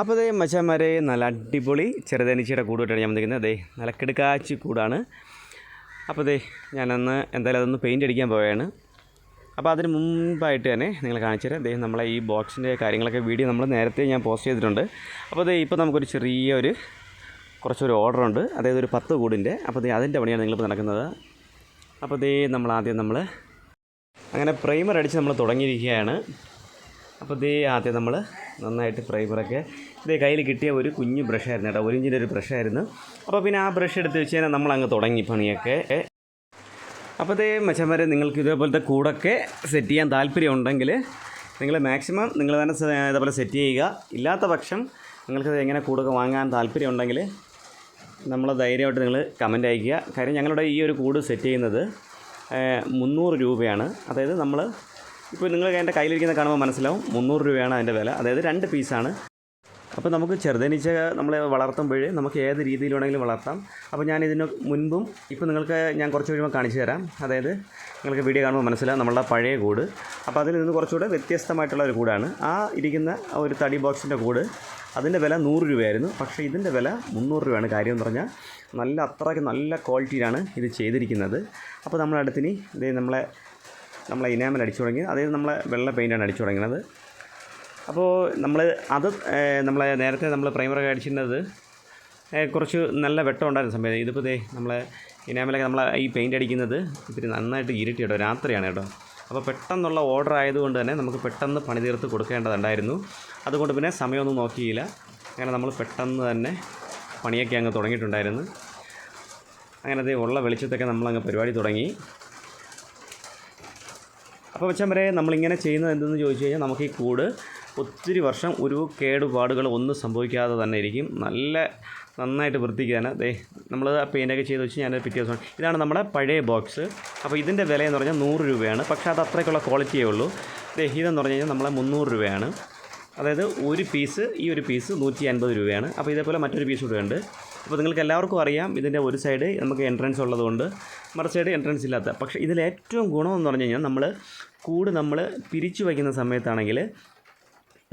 അപ്പോൾ അതേ മച്ചാന്മാരെ നല്ല അടിപൊളി ചെറുതേനീച്ചയുടെ കൂടുമായിട്ടാണ് ഞാൻ വന്നിരിക്കുന്നത്. അതേ നല്ല കിടുക്കാച്ചി കൂടാണ്. അപ്പോൾ അതേ ഞാനന്ന് എന്തായാലും അതൊന്ന് പെയിന്റ് അടിക്കാൻ പോവുകയാണ്. അപ്പോൾ അതിന് മുമ്പായിട്ട് തന്നെ നിങ്ങൾ കാണിച്ചു തരാം. ദേ നമ്മളെ ഈ ബോക്സിന്റെ കാര്യങ്ങളൊക്കെ വീഡിയോ നമ്മൾ നേരത്തെ ഞാൻ പോസ്റ്റ് ചെയ്തിട്ടുണ്ട്. അപ്പോൾ അതേ ഇപ്പോൾ നമുക്കൊരു ചെറിയൊരു കുറച്ചൊരു ഓർഡർ ഉണ്ട്. അതായത് ഒരു പത്ത് കൂടിന്റെ. അപ്പോൾ അതെ അതിന്റെ പണിയാണ് നിങ്ങളിപ്പോൾ നടക്കുന്നത്. അപ്പോൾ അതേ നമ്മൾ ആദ്യം നമ്മൾ അങ്ങനെ പ്രൈമർ അടിച്ച് നമ്മൾ തുടങ്ങിയിരിക്കുകയാണ്. അപ്പോൾ ദേ ആദ്യം നമ്മൾ നന്നായിട്ട് ഫ്രൈബറൊക്കെ ഇതേ കയ്യിൽ കിട്ടിയ ഒരു കുഞ്ഞു ബ്രഷായിരുന്നു കേട്ടോ. ഒരു ഇഞ്ചിന്റെ ഒരു ബ്രഷായിരുന്നു അപ്പോൾ പിന്നെ ആ ബ്രഷ് എടുത്ത് വെച്ച് കഴിഞ്ഞാൽ നമ്മൾ അങ്ങ് തുടങ്ങി പണിയൊക്കെ. അപ്പോൾ ദേ മച്ചന്മാരെ നിങ്ങൾക്ക് ഇതേപോലത്തെ കൂടൊക്കെ സെറ്റ് ചെയ്യാൻ താല്പര്യം ഉണ്ടെങ്കിൽ നിങ്ങൾ മാക്സിമം നിങ്ങൾ തന്നെ ഇതേപോലെ സെറ്റ് ചെയ്യുക. ഇല്ലാത്ത പക്ഷം നിങ്ങൾക്ക് എങ്ങനെ കൂടൊക്കെ വാങ്ങാൻ താല്പര്യം ഉണ്ടെങ്കിൽ നമ്മൾ ധൈര്യമായിട്ട് നിങ്ങൾ കമന്റ് അയയ്ക്കുക. കാര്യം ഞങ്ങളുടെ ഈ ഒരു കൂട് സെറ്റ് ചെയ്യുന്നത് മുന്നൂറ് രൂപയാണ്. അതായത് നമ്മൾ ഇപ്പോൾ നിങ്ങൾ എന്റെ കയ്യിലിരിക്കുന്ന കാണുമ്പോൾ മനസ്സിലാവും. മുന്നൂറ് രൂപയാണ് അതിന്റെ വില. അതായത് രണ്ട് പീസാണ് അപ്പോൾ നമുക്ക് ചെറുതേനീച്ച നമ്മൾ വളർത്തുമ്പോൾ നമുക്ക് ഏത് രീതിയിൽ വേണമെങ്കിലും വളർത്താം. അപ്പോൾ ഞാൻ ഇതിന് മുൻപും ഇപ്പോൾ നിങ്ങൾക്ക് ഞാൻ കുറച്ച് കഴിയുമ്പോൾ കാണിച്ചു തരാം. അതായത് നിങ്ങൾക്ക് വീഡിയോ കാണുമ്പോൾ മനസ്സിലാവും നമ്മളുടെ പഴയ കൂട്. അപ്പോൾ അതിൽ നിന്ന് കുറച്ചുകൂടെ വ്യത്യസ്തമായിട്ടുള്ള ഒരു കൂടാണ്. ആ ഇരിക്കുന്ന ഒരു തടി ബോക്സിന്റെ കൂട് അതിന്റെ വില നൂറ് രൂപയായിരുന്നു. പക്ഷേ ഇതിന്റെ വില മുന്നൂറ് രൂപയാണ് കാര്യം എന്ന് പറഞ്ഞാൽ നല്ല അത്രയ്ക്ക് നല്ല ക്വാളിറ്റിയിലാണ് ഇത് ചെയ്തിരിക്കുന്നത്. അപ്പോൾ നമ്മളടുത്തിനി ഇത് നമ്മളെ നമ്മളെ ഇനാമൽ അടിച്ചു തുടങ്ങി. അതായത് നമ്മളെ വെള്ള പെയിന്റാണ് അടിച്ചു തുടങ്ങുന്നത്. അപ്പോൾ നമ്മൾ അത് നമ്മൾ നേരത്തെ നമ്മൾ പ്രൈമറൊക്കെ അടിച്ചിരുന്നത് കുറച്ച് നല്ല വെട്ടം ഉണ്ടായിരുന്ന സമയത്ത്. ഇതിപ്പോൾ ദേ നമ്മളെ ഇനാമലൊക്കെ നമ്മൾ ഈ പെയിന്റ് അടിക്കുന്നത് ഇത്തിരി നന്നായിട്ട് ഇരുട്ടി കേട്ടോ. രാത്രിയാണ് കേട്ടോ. അപ്പോൾ പെട്ടെന്നുള്ള ഓർഡർ ആയതുകൊണ്ട് തന്നെ നമുക്ക് പെട്ടെന്ന് പണി തീർത്ത് കൊടുക്കേണ്ടതുണ്ടായിരുന്നു. അതുകൊണ്ട് പിന്നെ സമയമൊന്നും നോക്കിയില്ല. അങ്ങനെ നമ്മൾ പെട്ടെന്ന് തന്നെ പണിയൊക്കെ അങ്ങ് തുടങ്ങിയിട്ടുണ്ടായിരുന്നു. അങ്ങനെ ഉള്ള വെളിച്ചത്തൊക്കെ നമ്മളങ്ങ് പരിപാടി തുടങ്ങി. അപ്പോൾ വെച്ചാൽ വരെ നമ്മളിങ്ങനെ ചെയ്യുന്നത് എന്തെന്ന് ചോദിച്ചു കഴിഞ്ഞാൽ നമുക്ക് ഈ കൂട് ഒത്തിരി വർഷം ഒരു കേടുപാടുകൾ ഒന്നും സംഭവിക്കാതെ തന്നെ ഇരിക്കും. നല്ല നന്നായിട്ട് വൃത്തിക്കാണ് ദേ നമ്മൾ ആ പെയിന്റൊക്കെ ചെയ്ത് വെച്ച് ഞാൻ പിറ്റേ ദിവസം ഇതാണ് നമ്മുടെ പഴയ ബോക്സ് അപ്പോൾ ഇതിന്റെ വില എന്ന് പറഞ്ഞാൽ നൂറ് രൂപയാണ്. പക്ഷേ അത് അത്രയ്ക്കുള്ള ക്വാളിറ്റിയേ ഉള്ളൂ. ദേ ഇതെന്ന് പറഞ്ഞു കഴിഞ്ഞാൽ നമ്മളെ മുന്നൂറ് രൂപയാണ്. അതായത് ഒരു പീസ് ഈ ഒരു പീസ് നൂറ്റി അൻപത് രൂപയാണ്. അപ്പോൾ ഇതേപോലെ മറ്റൊരു പീസ് കൂടെ ഉണ്ട്. അപ്പോൾ നിങ്ങൾക്ക് എല്ലാവർക്കും അറിയാം ഇതിന്റെ ഒരു സൈഡ് നമുക്ക് എൻട്രൻസ് ഉള്ളതുകൊണ്ട്. മറു സൈഡ് എൻട്രൻസ് ഇല്ലാത്ത. പക്ഷേ ഇതിൽ ഏറ്റവും ഗുണമെന്ന് പറഞ്ഞു കഴിഞ്ഞാൽ നമ്മൾ കൂട് നമ്മൾ പിരിച്ചു വയ്ക്കുന്ന സമയത്താണെങ്കിൽ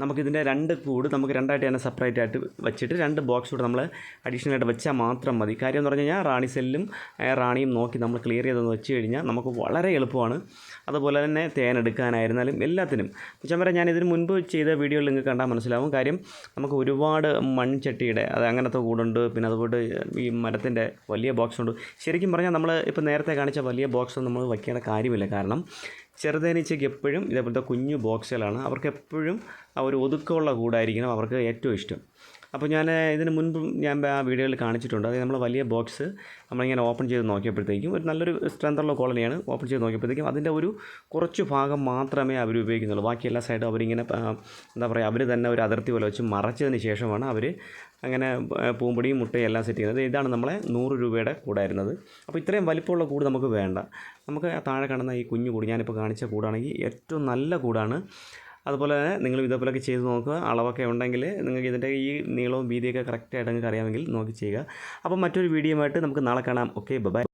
നമുക്കിതിന്റെ രണ്ട് കൂട് നമുക്ക് രണ്ടായിട്ട് തന്നെ സെപ്പറേറ്റ് ആയിട്ട് വെച്ചിട്ട് രണ്ട് ബോക്സ് കൂടെ നമ്മൾ അഡീഷണൽ ആയിട്ട് വെച്ചാൽ മാത്രം മതി. കാര്യം എന്ന് പറഞ്ഞു കഴിഞ്ഞാൽ റാണി സെല്ലും റാണിയും നോക്കി നമ്മൾ ക്ലിയർ ചെയ്തെന്ന് വെച്ച് കഴിഞ്ഞാൽ നമുക്ക് വളരെ എളുപ്പമാണ്. അതുപോലെ തന്നെ തേൻ എടുക്കാനായിരുന്നാലും എല്ലാത്തിനും. പക്ഷേ വരെ ഞാൻ ഇതിന് മുൻപ് ചെയ്ത വീഡിയോയിൽ നിങ്ങൾക്ക് കണ്ടാൽ മനസ്സിലാവും. കാര്യം നമുക്ക് ഒരുപാട് മൺചട്ടിയുടെ അത് അങ്ങനത്തെ കൂടുണ്ട് പിന്നെ അതുപോലെ ഈ മരത്തിന്റെ വലിയ ബോക്സ് ഉണ്ട്. ശരിക്കും പറഞ്ഞാൽ നമ്മൾ ഇപ്പോൾ നേരത്തെ കാണിച്ച വലിയ ബോക്സ് നമ്മൾ വയ്ക്കേണ്ട കാര്യമില്ല. കാരണം ചെറുതേനീച്ചയ്ക്ക് എപ്പോഴും ഇതേപോലത്തെ കുഞ്ഞു ബോക്സുകളാണ്. അവർക്ക് എപ്പോഴും ആ ഒരു ഒതുക്കമുള്ള കൂടായിരിക്കണം. അവർക്ക് ഏറ്റവും ഇഷ്ടം. അപ്പോൾ ഞാൻ ഇതിന് മുൻപും ഞാൻ ആ വീഡിയോയിൽ കാണിച്ചിട്ടുണ്ട്. അതായത് നമ്മൾ വലിയ ബോക്സ് നമ്മളിങ്ങനെ ഓപ്പൺ ചെയ്ത് നോക്കിയപ്പോഴത്തേക്കും ഒരു നല്ലൊരു സ്ട്രെങ്ത്തുള്ള കോളനിയാണ് ഓപ്പൺ ചെയ്ത് നോക്കിയപ്പോഴത്തേക്കും അതിന്റെ ഒരു കുറച്ച് ഭാഗം മാത്രമേ അവർ ഉപയോഗിക്കുന്നുള്ളൂ. ബാക്കി എല്ലാ സൈഡും അവരിങ്ങനെ എന്താ പറയുക അവർ തന്നെ ഒരു അതിർത്തി പോലെ വെച്ച് മറച്ചതിന് ശേഷമാണ് അവർ അങ്ങനെ പൂമ്പൊടിയും മുട്ടയും എല്ലാം സെറ്റ് ചെയ്യുന്നത്. ഇതാണ് നമ്മളെ നൂറ് രൂപയുടെ കൂടായിരുന്നത് അപ്പോൾ ഇത്രയും വലിപ്പമുള്ള കൂട് നമുക്ക് വേണ്ട. നമുക്ക് താഴെ കാണുന്ന ഈ കുഞ്ഞു കൂട് ഞാനിപ്പോൾ കാണിച്ച കൂടാണെങ്കിൽ ഏറ്റവും നല്ല കൂടാണ് അതുപോലെ തന്നെ നിങ്ങൾ ഇതേപോലെയൊക്കെ ചെയ്ത് നോക്കുക. അളവൊക്കെ ഉണ്ടെങ്കിൽ നിങ്ങൾക്ക് ഇതിന്റെ ഈ നീളവും വീതിയൊക്കെ കറക്റ്റായിട്ട് നിങ്ങൾക്ക് അറിയാമെങ്കിൽ നോക്കി ചെയ്യുക. അപ്പോൾ മറ്റൊരു വീഡിയോ ആയിട്ട് നമുക്ക് നാളെ കാണാം. Okay bye